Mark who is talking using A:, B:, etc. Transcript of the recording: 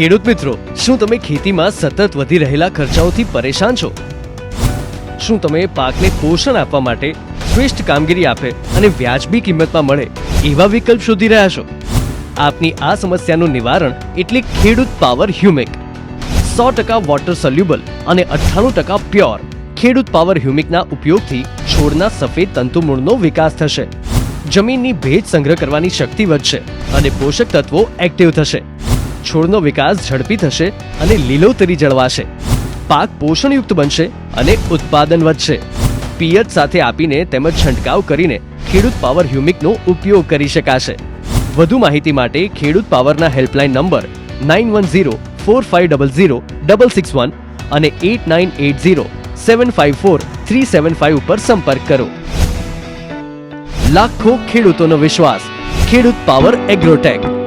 A: ખેડૂત મિત્રો, શું તમે ખેતીમાં સતત વધી રહેલા ખર્ચાઓથી પરેશાન છો? શું તમે પાકને પોષણ આપવા માટે શ્રેષ્ઠ કામગીરી આપે અને વ્યાજબી કિંમતમાં મળે એવા વિકલ્પ શોધી રહ્યા છો? આપની આ સમસ્યાનું નિવારણ એટલે ખેડૂત પાવર હ્યુમિક. સો ટકા વોટર સોલ્યુબલ અને અઠ્ઠાણું ટકા પ્યોર ખેડૂત પાવર હ્યુમિકના ઉપયોગથી છોડના સફેદ તંતુમૂળનો વિકાસ થશે. જમીનની ભેજ સંગ્રહ કરવાની શક્તિ વધશે અને પોષક તત્વો એક્ટિવ થશે. છોડનો વિકાસ ઝડપી થશે અને લીલોતરી જળવાશે. પાક પોષણયુક્ત બનશે અને ઉત્પાદન વધશે. પિયત સાથે આપીને તેમજ છંટકાવ કરીને ખેડૂત પાવર હ્યુમિકનો ઉપયોગ કરી શકાશે. વધુ માહિતી માટે ખેડૂત પાવરના helpline number nine one zero four five double zero double six one અને eight nine eight zero seven five four three seven five ઉપર સંપર્ક કરો. લાખો ખેડૂતોનો વિશ્વાસ. ખેડૂત પાવર એગ્રોટેક.